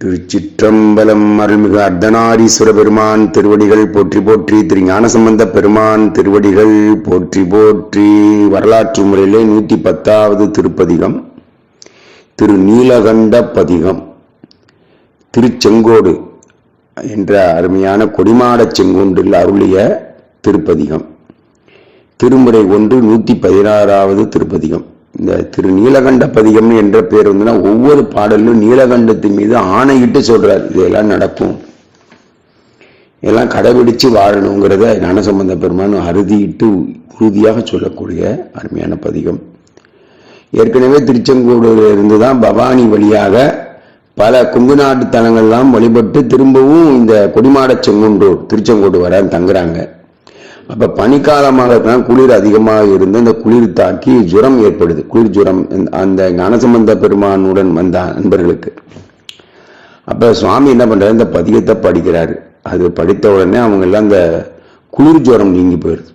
திருச்சிற்றம்பலம் அருள்மிகு அர்த்தநாரீஸ்வர பெருமான் திருவடிகள் போற்றி போற்றி திரு ஞானசம்பந்த பெருமான் திருவடிகள் போற்றி போற்றி. வரலாற்று முறையிலே நூற்றி பத்தாவது திருப்பதிகம் திரு நீலகண்ட பதிகம் திருச்செங்கோடு என்ற அருமையான கொடிமாடச் செங்கோன்றில் அருளிய திருப்பதிகம். திருமுறை ஒன்று நூற்றி பதினாறாவது திருப்பதிகம். இந்த திரு நீலகண்ட பதிகம் என்ற பேர் வந்துன்னா ஒவ்வொரு பாடலும் நீலகண்டத்தின் மீது ஆணையிட்டு சொல்றார். இதெல்லாம் நடக்கும். இதெல்லாம் கடைபிடிச்சு வாழணுங்கிறத ஞானசம்பந்த பெருமான் அறுதியிட்டு உறுதியாக சொல்லக்கூடிய அருமையான பதிகம். ஏற்கனவே திருச்செங்கோடுல இருந்து தான் பவானி வழியாக பல கொங்கு நாட்டு தலங்கள்லாம் வழிபட்டு திரும்பவும் இந்த கொடிமாட செங்குன்றூர் திருச்செங்கோடு வர தங்குறாங்க. அப்ப பனிக்காலமாக இருக்கலாம் குளிர் அதிகமாக இருந்து அந்த குளிர் தாக்கி ஜுரம் ஏற்படுது. குளிர் ஜுரம் அந்த ஞானசம்பந்த பெருமானுடன் வந்த நண்பர்களுக்கு அப்ப சுவாமி என்ன பண்றாரு? இந்த பதிகத்தை படிக்கிறாரு. அது படித்த உடனே அவங்க எல்லாம் அந்த குளிர் ஜுரம் நீங்கி போயிடுது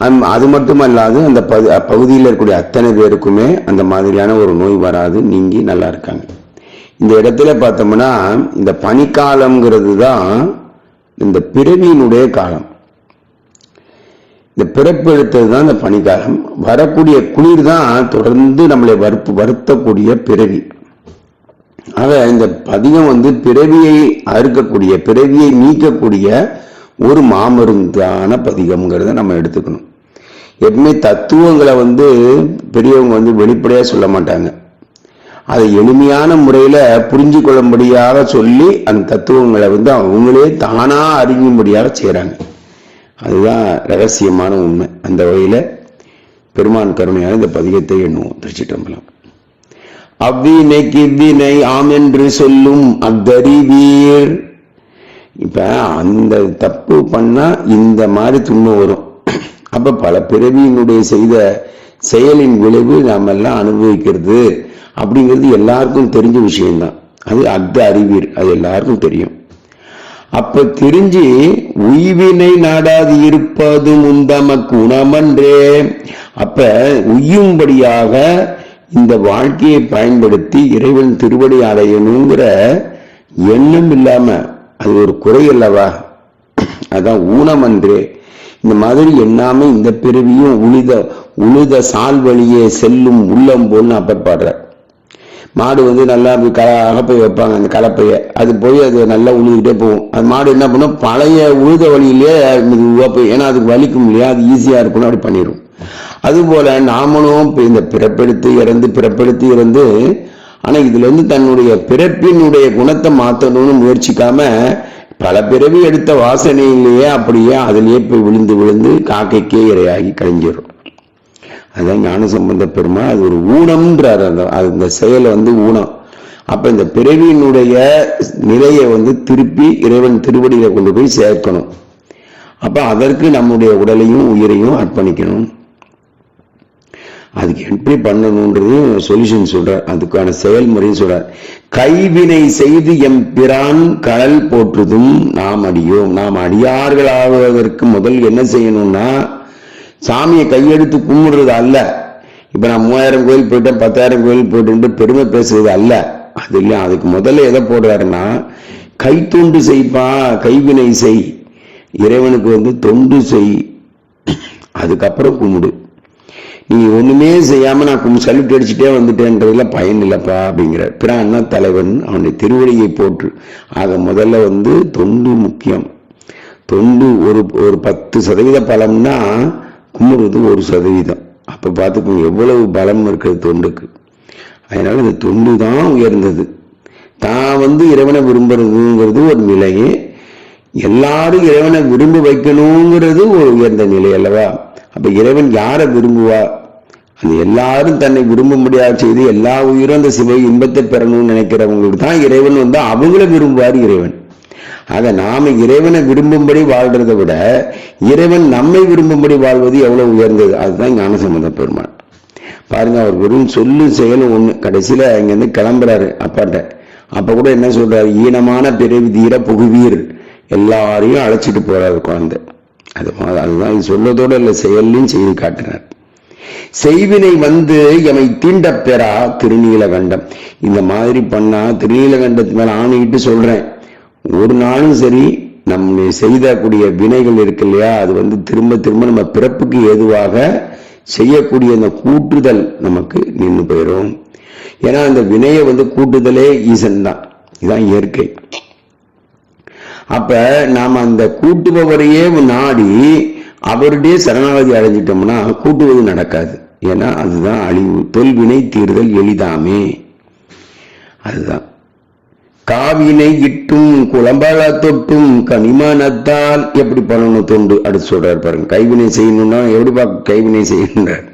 அம்- அது மட்டுமல்லாது அந்த பகுதியில் இருக்கக்கூடிய அத்தனை பேருக்குமே அந்த மாதிரியான ஒரு நோய் வராது நீங்கி நல்லா இருக்காங்க. இந்த இடத்துல பார்த்தோம்னா இந்த பனிக்காலம்ங்கிறது தான் இந்த பிறவியினுடைய காலம். இந்த பிறப்பு எடுத்தது தான் இந்த பனிக்காலம். வரக்கூடிய குளிர் தான் தொடர்ந்து நம்மளை வறுப்பு வருத்தக்கூடிய பிறவி. ஆக இந்த பதிகம் வந்து பிறவியை அறுக்கக்கூடிய பிறவியை நீக்கக்கூடிய ஒரு மாமருந்தான பதிகம்ங்கிறத நம்ம எடுத்துக்கணும். எப்பவுமே தத்துவங்களை வந்து பெரியவங்க வந்து வெளிப்படையா சொல்ல மாட்டாங்க. அதை எளிமையான முறையில புரிஞ்சு கொள்ளும்படியாக சொல்லி அந்த தத்துவங்களை வந்து அவங்களே தானா அறியும்படியாக செய்கிறாங்க அதுதான் ரகசியமான உண்மை. அந்த வகையில் பெருமான் கருணையான இந்த பதிகத்தை எண்ணுவோம். திருச்சிட்டம்பலம் அவ்வினைக்கு இவ்வினை ஆம் என்று சொல்லும் அத்தறிவீர் இப்ப அந்த தப்பு பண்ணா இந்த மாதிரி துன்பம் வரும். அப்ப பல பிறவியினுடைய செய்த செயலின் விளைவு நாம எல்லாம் அனுபவிக்கிறது. அப்படிங்கிறது எல்லாருக்கும் தெரிஞ்ச விஷயம்தான். அது அத்த அறிவீர் அது எல்லாருக்கும் தெரியும். அப்ப தெரிஞ்சு உய்வினை நாடாது இருப்பது உந்தமக்கு உணமன்றே அப்ப உய்யும்படியாக இந்த வாழ்க்கையை பயன்படுத்தி இறைவன் திருவடி அடையணுங்கிற எண்ணம் இல்லாம அது ஒரு குறை அல்லவா? அதான் ஊனமன்றே. இந்த மாதிரி எண்ணாம இந்த பிறவியும் உழுத உழுத சால் வழியே செல்லும் உள்ளம் போல்னு அப்பர் பாடுற மாடு வந்து நல்லா அப்படி க அகப்பை வைப்பாங்க அந்த கலப்பையை. அது போய் அது நல்லா உழுதுகிட்டே போகும். அது மாடு என்ன பண்ணும்? பழைய உழுத வழியிலே மெதுவா போய் ஏன்னா அது வலிக்கும் இல்லையா? அது ஈஸியாக இருக்கும்னு அப்படி பண்ணிடும் அதுபோல நாமளும் இந்த பிறப்பெடுத்து இறந்து பிறப்பெடுத்து இறந்து ஆனால் இதுலேருந்து தன்னுடைய பிறப்பினுடைய குணத்தை மாற்றணும்னு முயற்சிக்காம பல பிறவி எடுத்த வாசனையிலேயே அப்படியே அதிலேயே போய் விழுந்து விழுந்து காக்கைக்கே இரையாகி கழிஞ்சிடும் அதுதான் ஞானசம்பந்த பெருமா அது ஒரு ஊனம்ன்றார் அந்த அந்த செயலை வந்து ஊனம். அப்போ இந்த பிறவியினுடைய நிலையை வந்து திருப்பி இறைவன் திருவடியில் கொண்டு போய் சேர்க்கணும். அப்போ அதற்கு நம்முடைய உடலையும் உயிரையும் அர்ப்பணிக்கணும். அதுக்கு எப்படி பண்ணணுன்றது சொல்யூஷன் சொல்றார். அதுக்கான செயல்முறையும் சொல்றார். கைவினை செய்து எம் பிரான் கடல் போற்றுதும் நாம் அடியோம். நாம் அடியார்களாவதற்கு முதல் என்ன செய்யணும்னா சாமியை கையெடுத்து கும்பிடுறது அல்ல. இப்போ நான் மூவாயிரம் கோயில் போயிட்டேன் பத்தாயிரம் கோயில் போயிட்டு பெருமை பேசுறது அல்ல. அது இல்லையா அதுக்கு முதல்ல எதை போடுறாருன்னா கை தொண்டு செய்ப்பா கைவினை செய். இறைவனுக்கு வந்து தொண்டு செய். அதுக்கப்புறம் கும்பிடு. நீ ஒண்ணுமே செய்யாம நான் கும் சல்யூட் அடிச்சுட்டே வந்துட்டேன்றதுல பயன் இல்லப்பா அப்படிங்கிறார். பிரான்னா தலைவன்? அவனுடைய திருவடியை போற்று. ஆக முதல்ல வந்து தொண்டு முக்கியம். தொண்டு ஒரு ஒரு பத்து சதவீத பலம்னா கும்பிடுறது ஒரு சதவீதம். அப்ப பார்த்துக்கோங்க எவ்வளவு பலம் இருக்குது தொண்டுக்கு. அதனால இந்த தொண்டு தான் உயர்ந்தது. தான் வந்து இறைவனை விரும்புறதுங்கிறது ஒரு நிலை எல்லாரும் இறைவனை விரும்ப வைக்கணுங்கிறது ஒரு உயர்ந்த நிலை அல்லவா? அப்ப இறைவன் யாரை விரும்புவா அது எல்லாரும் தன்னை விரும்பும்படியாக செய்து எல்லா உயிரும் அந்த சிவை இன்பத்தை பெறணும்னு நினைக்கிறவங்களுக்கு தான் இறைவன் வந்து அவங்கள விரும்புவார் இறைவன். அதை நாம இறைவனை விரும்பும்படி வாழ்றதை விட இறைவன் நம்மை விரும்பும்படி வாழ்வது எவ்வளவு உயர்ந்தது? அதுதான் ஞானசம்பந்த பெருமாள். பாருங்க அவர் வெறும் சொல்லு செயலும் ஒன்று கடைசியில இங்கேருந்து கிளம்புறாரு அப்பாட்ட. அப்போ கூட என்ன சொல்றாரு? ஈனமான பிறவி தீர புகுவீர். எல்லாரையும் அழைச்சிட்டு போறாரு குழந்தை அது அதுதான் இது இல்லை செயல்லையும் செய்து காட்டினார் செய்வினை வந்து எமை தீண்டப் பெறா திருநீலகண்டம். இந்த மாதிரி பண்ணா திருநீலகண்டத்து மேல ஆணையிட்டு சொல்றேன். ஒரு நாளும் சரி நம்ம செய்தக்கூடிய வினைகள் இருக்கு இல்லையா அது வந்து திரும்ப திரும்ப நம்ம பிறப்புக்கு ஏதுவாக செய்யக்கூடிய அந்த கூட்டுதல் நமக்கு நின்று போயிடும் ஏன்னா அந்த வினையை வந்து கூட்டுதலே ஈசன் தான். இதுதான் இயற்கை. அப்ப நாம அந்த கூட்டுபவரையே நாடி அவருடைய சரணாகதி அடைஞ்சிட்டோம்னா கூட்டுவது நடக்காது. ஏன்னா அதுதான் அழிவு. தொல்வினை தீர்தல் எளிதாமே. அதுதான். காவினை இட்டும் குழம்பால தொட்டும் கனிமானத்தால் எப்படி பண்ணணும் தொண்டு? அடுத்து சொல்றாரு பாருங்க. கைவினை செய்யணும்னா எப்படி பார்க்க கைவினை செய்யணுன்றார்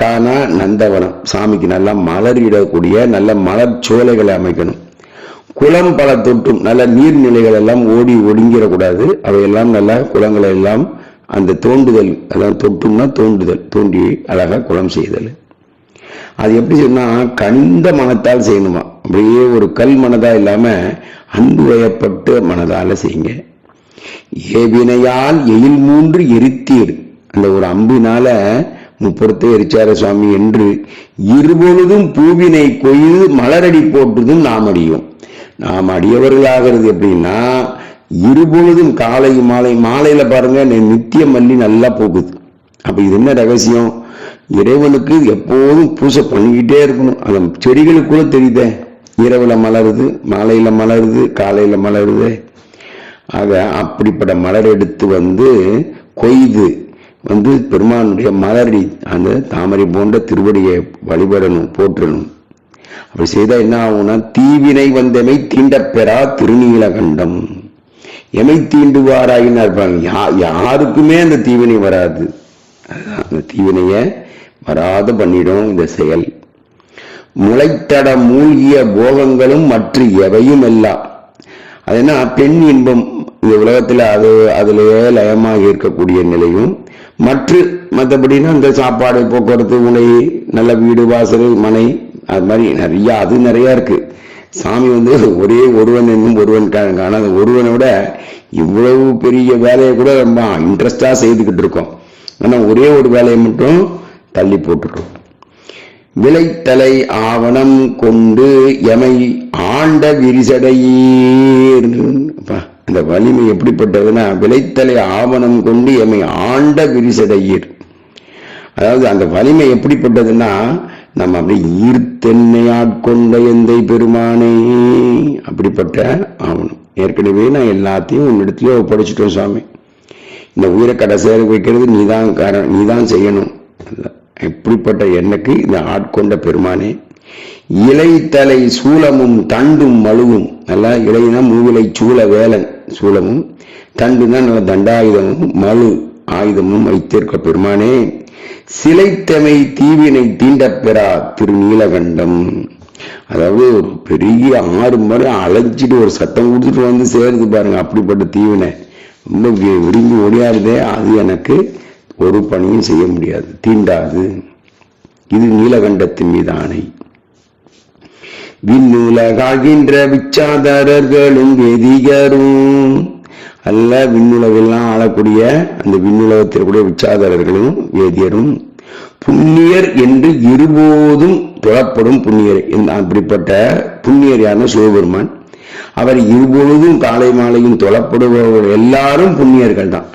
காணா நந்தவனம். சாமிக்கு நல்லா மலரிடக்கூடிய நல்ல மலர் சோலைகளை அமைக்கணும். குளம் பல தொட்டும் நல்ல நீர்நிலைகள் எல்லாம் ஓடி ஒடுங்கிடக்கூடாது. அவையெல்லாம் நல்ல குளங்களை எல்லாம் அந்த தோண்டுதல் அதான் தொட்டும்னா தோண்டுதல் தோண்டி அழகா குளம் செய்தல். அது எப்படி சொன்னா கனிந்த மனத்தால் செய்யணுமா? அப்படியே ஒரு கல் மனதா இல்லாம அன்பு வயப்பட்ட மனதால செய்யுங்க. ஏவினையால் எயில் மூன்று எரித்தீர். அந்த ஒரு அம்பினால முப்புறத்தை எரிச்சார சுவாமி என்று இருபொழுதும் பூவினை கொய்து மலரடி போட்டதும் நாம் அடியும். நாம் அடியவர்களாகிறது எப்படின்னா இருபொழுதும் காலை மாலை மாலையில பாருங்க நித்திய மல்லி நல்லா போகுது. அப்ப இது என்ன ரகசியம்? இறைவனுக்கு எப்போதும் பூஜை பண்ணிக்கிட்டே இருக்கணும். அந்த செடிகளுக்குள்ள தெரியுதே. இரவில் மலருது மாலையில் மலருது காலையில மலருது. ஆக அப்படிப்பட்ட மலர் எடுத்து வந்து கொய்து வந்து பெருமானுடைய மலரடி அந்த தாமரை போன்ற திருவடியை வழிபடணும் போற்றணும். அப்படி செய்தா என்ன ஆகும்னா தீவினை வந்தமை தீண்டப் பெறா திருநீலகண்டம். எமை தீண்டுவாராயின்னு இருப்பாங்க யா- யாருக்குமே அந்த தீவினை வராது. அதுதான் அந்த தீவினைய வராத பண்ணிடும் இந்த செயல். முளைத்தட மூழ்கிய போகங்களும் மற்ற எவையும் எல்லாம் அது என்ன? பெண் இன்பம். இந்த உலகத்தில் அது அதிலேயே லயமாக இருக்கக்கூடிய நிலையும் மற்ற மற்றபடினா இந்த சாப்பாடு போக்குவரத்து உணை நல்ல வீடு வாசல் மனை அது மாதிரி நிறைய அது நிறைய இருக்கு. சாமி வந்து ஒரே ஒருவன் என்னும் ஒருவன் காணுங்க அந்த ஒருவனை விட இவ்வளவு பெரிய வேலையை கூட ரொம்ப இன்ட்ரெஸ்டாக செய்துக்கிட்டு இருக்கோம். ஆனால் ஒரே ஒரு வேலையை மட்டும் தள்ளி போட்டுருக்கோம் விளைத்தலை ஆவணம் கொண்டு எமை ஆண்ட விரிசடையீர். அந்த வலிமை எப்படிப்பட்டதுன்னா விளைத்தலை ஆவணம் கொண்டு எமை ஆண்ட விரிசடையீர். அதாவது அந்த வலிமை எப்படிப்பட்டதுன்னா நம்ம அப்படி ஈர்த்தென்னையாட்கொண்ட எந்தை பெருமானே அப்படிப்பட்ட ஆவணம். ஏற்கனவே நான் எல்லாத்தையும் உன்னிடத்துலயே ஒப்படைச்சிட்டோம் சாமி இந்த உயிரை கடைசியாக வைக்கிறது நீதான் காரணம் நீதான் செய்யணும். இப்படிப்பட்ட எண்ணுக்கு இந்த ஆட்கொண்ட பெருமானே? இலைத்தலை சூலமும் தண்டும் மழுவும். நல்லா இலைனா மூவிலை சூழ வேலன் சூலமும் தண்டுனா நல்ல தண்டாயுதமும் மழு ஆயுதமும் வைத்திருக்க பெருமானே. சிலைத்தமை தீவினை தீண்டப் பெறா திருநீலகண்டம். அதாவது ஒரு பெரிய ஆறு மணி அழைச்சிட்டு ஒரு சத்தம் கொடுத்துட்டு வந்து சேருது பாருங்க அப்படிப்பட்ட தீவினை. ரொம்ப விரும்பி ஓடியாருதே அது எனக்கு ஒரு பணியும் செய்ய முடியாது. தீண்டாது. இது நீலகண்டத்தின் மீது ஆணை. விண்ணுலகாகின்ற விச்சாதாரர்களும் வேதிகரும். அல்ல விண்ணுலகெல்லாம் ஆளக்கூடிய அந்த விண்ணுலகத்தில் விச்சாதாரர்களும் வேதியரும் புண்ணியர் என்று இருபோதும் தொழப்படும் புண்ணியர் அப்படிப்பட்ட புண்ணியர் யாருன்னா சிவபெருமான். அவர் இருபொழுதும் காலை மாலையும் தொழப்படுபவர்கள் எல்லாரும் புண்ணியர்கள் தான்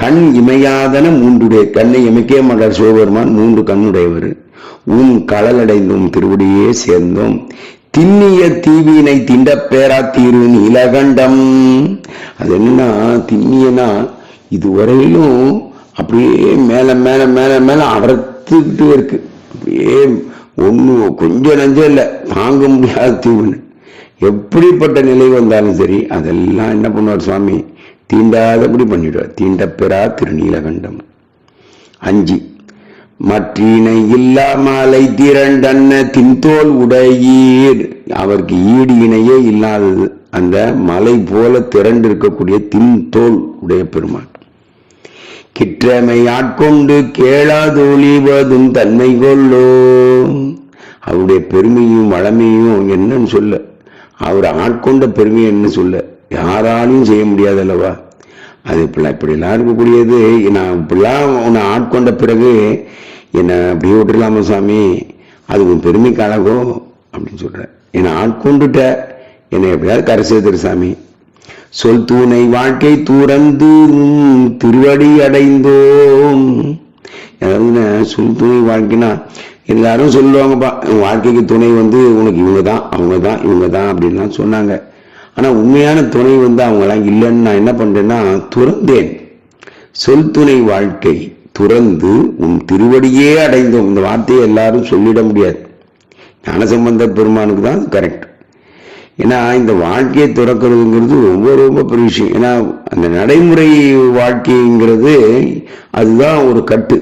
கண் இமையாதன மூன்றுடைய கண்ணை இமைக்கே மாட்டார் சிவபெருமான் மூன்று கண்ணுடையவர். உன் களலடைந்தோம் திருவடியே சேர்ந்தோம். திண்ணிய தீவினை திண்ட பேரா இலகண்டம். அது என்னன்னா திண்ணியனா இதுவரையிலும் அப்படியே மேல மேல மேல மேல அடர்த்துக்கிட்டு இருக்கு. அப்படியே ஒண்ணு கொஞ்சம் நஞ்சம் இல்லை தாங்க முடியாத தீவுன்னு எப்படிப்பட்ட நிலை வந்தாலும் சரி அதெல்லாம் என்ன பண்ணுவார் சுவாமி? தீண்டாதபடி பண்ணிடுவார். தீண்டப்பெறா திருநீலகண்டம். அஞ்சு மற்றினை இல்லாமலை திரண்டன்ன தின்தோல் உடையீர். அவருக்கு ஈடு இணையே இல்லாதது. அந்த மலை போல திரண்டு இருக்கக்கூடிய தின்தோல் உடைய பெருமான். கிற்றமை ஆட்கொண்டு கேளாதொழிவதும் தன்மை கொள்ளோ. அவருடைய பெருமையும் வளமையும் என்னன்னு சொல்ல. அவர் ஆட்கொண்ட பெருமை என்ன சொல்ல? யாராலையும் செய்ய முடியாது அல்லவா அது இப்படிலாம் இப்படிலாம் இருக்கக்கூடியது. நான் இப்படிலாம் உன்னை ஆட்கொண்ட பிறகு என்னை அப்படியே விட்டுடலாமா சாமி? அது உன் பெருமைக்கு அழகோ அப்படின்னு சொல்கிறேன் என்னை ஆட்கொண்டுட்ட என்னை எப்படியாவது கரை சேர்த்துரு சாமி. சொல் தூணை வாழ்க்கை துறந்து உம் திருவடி அடைந்தோம். அதாவது சொல் துணை வாழ்க்கைனா எல்லாரும் சொல்லுவாங்கப்பா உன் வாழ்க்கைக்கு துணை வந்து உனக்கு இவங்க தான் அவங்க தான் இவங்க தான் அப்படின்லாம் சொன்னாங்க. ஆனால் உண்மையான துணை வந்து அவங்களாம் இல்லைன்னு நான் என்ன பண்ணுறேன்னா துறந்தேன். சொல் துணை வாழ்க்கை துறந்து உன் திருவடியே அடைந்தோம். இந்த வார்த்தையை எல்லாரும் சொல்லிட முடியாது. ஞானசம்பந்த பெருமானுக்கு தான் கரெக்ட் ஏன்னா இந்த வாழ்க்கையை துறக்கிறதுங்கிறது ரொம்ப ரொம்ப பெரிய விஷயம். ஏன்னா அந்த நடைமுறை வாழ்க்கைங்கிறது அதுதான் ஒரு கட்டு.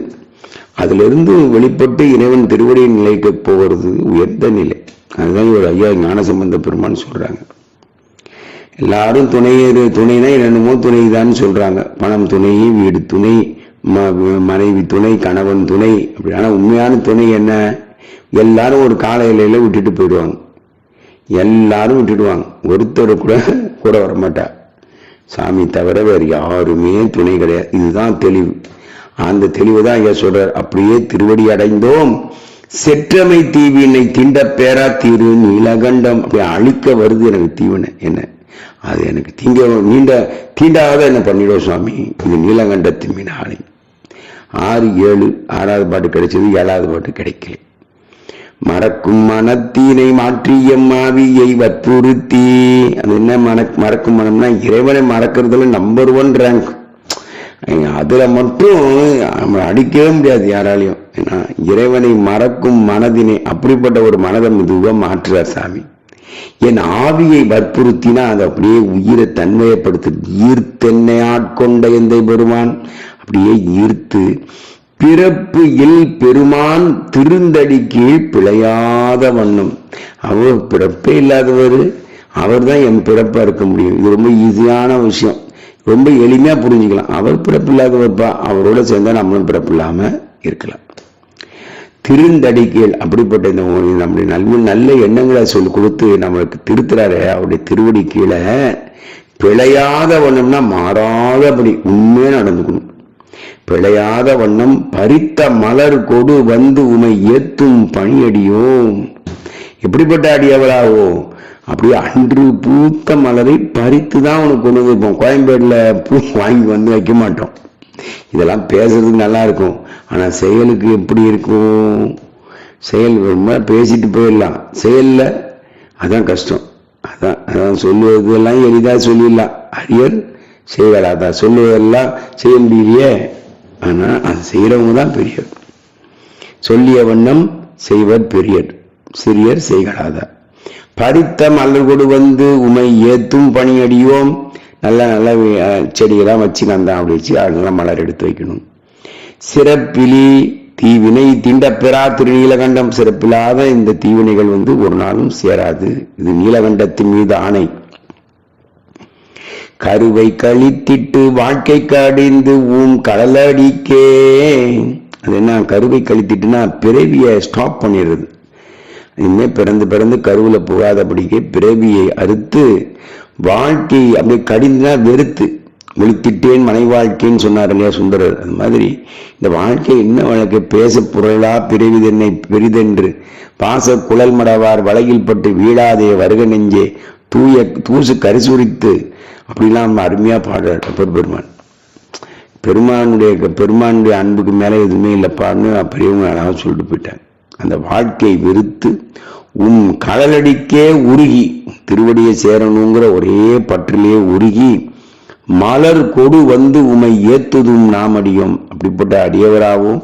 அதிலிருந்து வெளிப்பட்டு இறைவன் திருவடியை நிலைக்கு போகிறது உயர்ந்த நிலை. அதுதான் ஒரு ஐயா ஞானசம்பந்த பெருமான்னு சொல்கிறாங்க எல்லாரும் துணை துணைனா என்னென்னமோ துணை தான் சொல்றாங்க. பணம் துணை வீடு துணை ம- மனைவி துணை கணவன் துணை. அப்படி ஆனால் உண்மையான துணை என்ன? எல்லாரும் ஒரு கால விட்டுட்டு போயிடுவாங்க. எல்லாரும் விட்டுடுவாங்க ஒருத்தர் கூட கூட வரமாட்டா. சாமி தவிர வேறு யாருமே துணை கிடையாது. இதுதான் தெளிவு. அந்த தெளிவு தான் ஐயா சொல்றார். அப்படியே திருவடி அடைந்தோம். செற்றமை தீவினை திண்ட பேரா தீரு நீலகண்டம். அப்படி அழிக்க வருது எனக்கு தீவினை. என்ன? அது எனக்கு தீங்க நீண்ட தீண்டாத என்ன பண்ணிடும் சுவாமி? இது நீலகண்டத்தின் மீன் ஆணை ஆறு ஏழு ஆறாவது பாட்டு கிடைச்சது ஏழாவது பாட்டு கிடைக்கல. மறக்கும் மனத்தீனை மாற்றிய மாவியை வற்புறுத்தி. அது என்ன மன மறக்கும் மனம்னா இறைவனை மறக்கிறதுல நம்பர் ஒன் ரேங்க் அதில் மட்டும் நம்ம அடிக்கவே முடியாது யாராலையும். ஏன்னா இறைவனை மறக்கும் மனதினை அப்படிப்பட்ட ஒரு மனதை மெதுவாக மாற்றுறார் சாமி. என் ஆவியை வற்புறுத்தினா அது அப்படியே உயிரை தன்மையப்படுத்து ஈர்த்தென்னை ஆட்கொண்ட எந்தை பெருமான்? அப்படியே ஈர்த்து பிறப்பு இல் பெருமான் திருந்தடி கீழ் பிழையாத வண்ணம். அவர் பிறப்பே இல்லாதவர் அவர் தான் என் பிறப்பா இருக்க முடியும். இது ரொம்ப ஈஸியான விஷயம். ரொம்ப எளிமையா புரிஞ்சுக்கலாம். அவர் பிறப்பு இல்லாதவர்ப்பா? அவரோட சேர்ந்தா நம்மளும் பிறப்பு இல்லாம இருக்கலாம். திருந்தடி கீழ் அப்படிப்பட்ட இந்த நம்முடைய நல்ல நல்ல எண்ணங்களை சொல்லி கொடுத்து நம்மளுக்கு திருத்துறாரு அவருடைய திருவடி கீழே. பிழையாத வண்ணம்னா மாறாதபடி உண்மையாக நடந்துக்கணும். பிழையாத வண்ணம் பறித்த மலர் கொடு வந்து உமை ஏத்தும் பணியடியும். எப்படிப்பட்ட அடியவளாவோ அப்படியே அன்று பூத்த மலரை பறித்து தான் உனக்கு கொண்டு வந்து வைப்போம். கோயம்பேடில் பூ வாங்கி வந்து வைக்க மாட்டோம். இதெல்லாம் பேசுறதுக்கு நல்லா இருக்கும். ஆனால் செயலுக்கு எப்படி இருக்கும்? செயல் ரொம்ப பேசிட்டு போயிடலாம். செயலில் அதான் கஷ்டம். அதான் அதான் சொல்லுவதெல்லாம் எளிதாக சொல்லிடலாம். அரியர் செய்வார் அதான் சொல்லுவதெல்லாம் செய்ய முடியலையே. ஆனால் அது செய்கிறவங்க தான் பெரியர். சொல்லிய வண்ணம் செய்வர் பெரியர். சிறியர் செய்களாதார் பறித்த மலர் கொடு வந்து உமை ஏத்தும் பணியடியோம். நல்ல நல்ல செடியெல்லாம் வச்சு நான் அப்படி வச்சு அதெல்லாம் மலர் எடுத்து வைக்கணும். சிறப்பிலி தீவினை திண்டப்பெறா திருநீலகண்டம் சிறப்பில்லாத இந்த தீவினைகள் வந்து ஒரு நாளும் சேராது. இது நீலகண்டத்தின் மீது ஆணை. கருவை கழித்திட்டு வாழ்க்கை கடிந்து ஊம் கடலடிக்கே. அது என்ன? கருவை கழித்திட்டுனா பிறவியை ஸ்டாப் பண்ணிடுறது. இனிமே பிறந்து பிறந்து கருவில் புகாதபடிக்கே பிறவியை அறுத்து வாழ்க்கை அப்படியே கடிந்துனா வெறுத்து. விழித்திட்டேன் மனை வாழ்க்கைன்னு சொன்னார் இல்லையா சுந்தரர். அது மாதிரி இந்த வாழ்க்கை என்ன வழக்கு? பேச புரளா பிறவிதென்னை பெரிதென்று. பாச குழல் மடவார் வலையில் பட்டு வீழாதே வருக நெஞ்சே. தூய தூசு கரிசுரித்து. அப்படிலாம் நம்ம அருமையா பாடுறார் அப்பர் பெருமான். பெருமானுடைய பெருமானுடைய அன்புக்கு மேல எதுவுமே இல்லைப்பான்னு பெரியவங்க அழகாக சொல்லிட்டு போயிட்டாங்க. அந்த வாழ்க்கை வெறுத்து உன் கடலடிக்கே உருகி திருவடியை சேரணுங்கிற ஒரே பற்றிலேயே உருகி மலர் கொடு வந்து உமை ஏத்துதும் நாம் அப்படிப்பட்ட அடியவராகவும்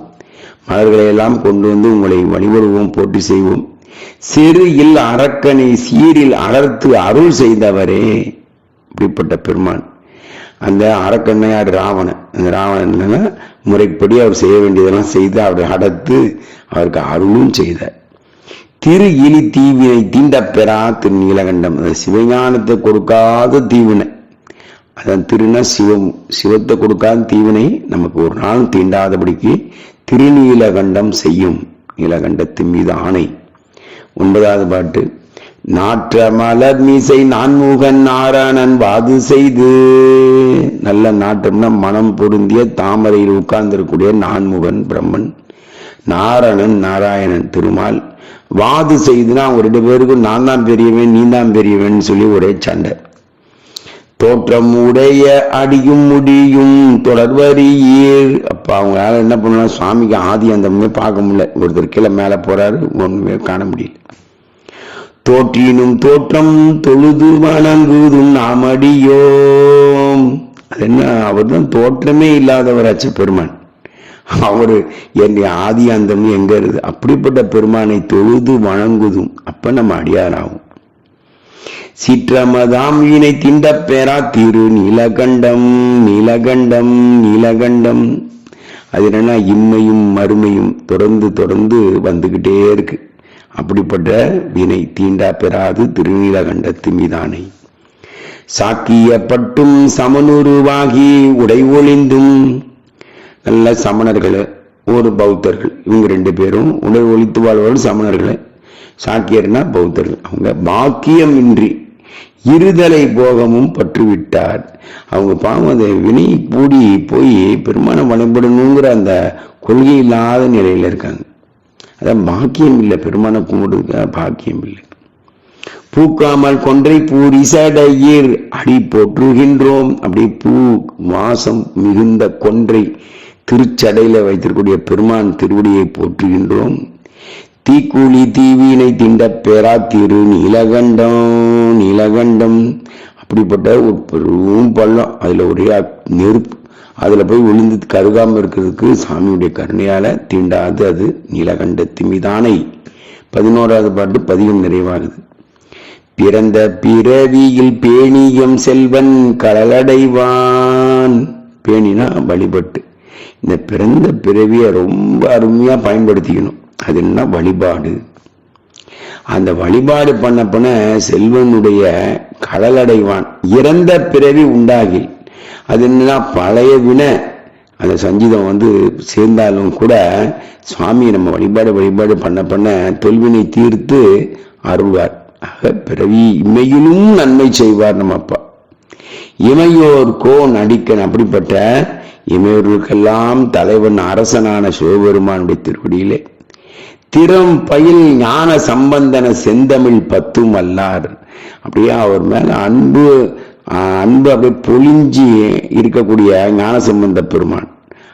மலர்களை எல்லாம் கொண்டு வந்து உங்களை வழிபடுவோம் போட்டி செய்வோம். சிறு இல் அரக்கனை சீரில் அடர்த்து அருள் செய்தவரே இப்படிப்பட்ட பெருமான். அந்த அரக்கண்ணையார் ராவணன். அந்த ராவணன் என்னன்னா, முறைப்படி அவர் செய்ய வேண்டியதெல்லாம் செய்து அவரை அடத்து அவருக்கு அருளும் செய்தார். திரு இனி தீவினை தீண்ட பெறா திரு நீலகண்டம் அந்த சிவஞானத்தை கொடுக்காத தீவினை. அதான் திருனா சிவம் சிவத்தை கொடுக்காத தீவினை நமக்கு ஒரு நாள் தீண்டாதபடிக்கு திருநீலகண்டம் செய்யும். நீலகண்டத்தின் மீது ஆணை. ஒன்பதாவது பாட்டு. நாற்ற மலர் மீசை நான்முகன் நாராயணன் வாது செய்து. நல்ல நாட்டம்னா மனம் பொருந்திய தாமரையில் உட்கார்ந்திருக்கக்கூடிய நான்முகன் பிரம்மன் நாரணன் நாராயணன் திருமால். வாது செய்துனா அவங்க ரெண்டு பேருக்கும் நான் தான் பெரியவன் நீ தான் பெரியவன் சொல்லி ஒரே சண்டை. தோற்றம் உடைய அடியும் முடியும் தொடர்வரியே அப்ப அவங்களால என்ன பண்ணலாம் சுவாமிக்கு ஆதி அந்தமே பார்க்க முடியல. ஒருத்தர் கீழே மேல போறாரு ஒண்ணுமே காண முடியல. தோற்றினும் தோற்றம் தொழுது வணங்குதும் நாம் அடியோம். அது என்ன அவர் தான் தோற்றமே இல்லாதவராச்சு பெருமான். அவரு என்னுடைய ஆதி அந்தம் எங்க இருது அப்படிப்பட்ட பெருமானை தொழுது வணங்குதும் அப்ப நம்ம அடியாராகும். சிற்றமதாம் வீணை திண்ட பேரா திரு நீலகண்டம் நீலகண்டம் நீலகண்டம். அது என்னன்னா இம்மையும் மறுமையும் தொடர்ந்து தொடர்ந்து வந்துகிட்டே இருக்கு. அப்படிப்பட்ட வினை தீண்டா பெறாது திருநீலகண்டத்து மீதானை. சாக்கியப்பட்டும் சமனுருவாகி உடை ஒளிந்தும். நல்ல சமணர்கள் ஒரு பௌத்தர்கள் இவங்க ரெண்டு பேரும் உடை ஒழித்து வாழ்வர்கள் சமணர்கள். சாக்கியர்னா பௌத்தர்கள். அவங்க பாக்கியமின்றி இருதலை போகமும் பற்றுவிட்டார். அவங்க பாவம் அந்த வினை கூடி போய் பெருமானம் வழிபடணுங்கிற அந்த கொள்கை இல்லாத நிலையில் இருக்காங்க. அதான் பாக்கியம் இல்லை. பெருமான கும்பிடுறதுக்கு பாக்கியம் இல்லை. பூக்காமல் கொன்றை பூரிசடையீர் அடி போற்றுகின்றோம். அப்படி பூ வாசம் மிகுந்த கொன்றை திருச்சடையில் வைத்திருக்கூடிய பெருமான் திருவடியை போற்றுகின்றோம். தீக்கூலி தீவினை திண்ட பேரா திரு நீலகண்டம் நீலகண்டம். அப்படிப்பட்ட ஒரு பெரும் பள்ளம். அதில் ஒரே நெருப்பு. அதில் போய் விழுந்து கருகாமல் இருக்கிறதுக்கு சாமியுடைய கருணையால் தீண்டாது அது நீலகண்ட திமிதானை பதினோராவது பாட்டு பதிகம் நிறைவாகுது. பிறந்த பிறவியில் பேணியம் செல்வன் கடலடைவான். பேணினா வழிபட்டு. இந்த பிறந்த பிறவியை ரொம்ப அருமையாக பயன்படுத்திக்கணும். அது என்ன வழிபாடு? அந்த வழிபாடு பண்ண பண்ண செல்வனுடைய கடலடைவான். இறந்த பிறவி உண்டாகி அது என்னன்னா பழைய வினை. அந்த சங்கீதம் வந்து சேர்ந்தாலும் கூட சுவாமியை நம்ம வழிபாடு வழிபாடு பண்ண பண்ண தொல்வினை தீர்த்து அருள்வார். ஆக பிறவி இமையிலும் நன்மை செய்வார் நம்ம அப்பா. இமையோர்கோ நடிக்கன் அப்படிப்பட்ட இமையோர்களுக்கெல்லாம் தலைவன் அரசனான சிவபெருமானுடைய திருவடியிலே. திறம் பயில் ஞான சம்பந்தன செந்தமிழ் பத்தும் வல்லார். அப்படியே அவர் மேல அன்பு அன்பு அப்படியே பொழிஞ்சி இருக்கக்கூடிய ஞான சம்பந்த பெருமான்.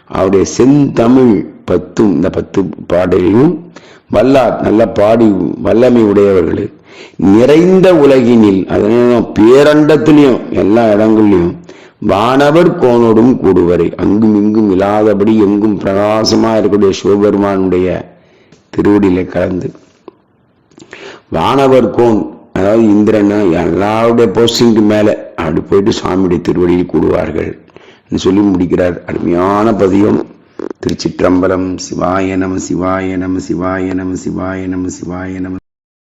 அவருடைய செந்தமிழ் பத்தும் இந்த பத்து பாடலையும் வல்லார் நல்ல பாடி வல்லமை உடையவர்கள். நிறைந்த உலகினில் அதனால பேரண்டத்திலையும் எல்லா இடங்கள்லையும் வானவர் கோனோடும் கூடுவரை. அங்கும் இங்கும் இல்லாதபடி எங்கும் பிரகாசமா இருக்கக்கூடிய சிவபெருமானுடைய திருவடியில கலந்து. வானவர் கோன் அதாவது இந்திரன்னா எல்லாருடைய போஸ்டிங்க்கு மேல அப்படி போயிட்டு சுவாமியுடைய திருவடியில் கூடுவார்கள் சொல்லி முடிக்கிறார். அருமையான பதியம் திருச்சிற்றம்பலம் சிவாய நம சிவாய நம சிவாய நம சிவாய நம சிவாய நம.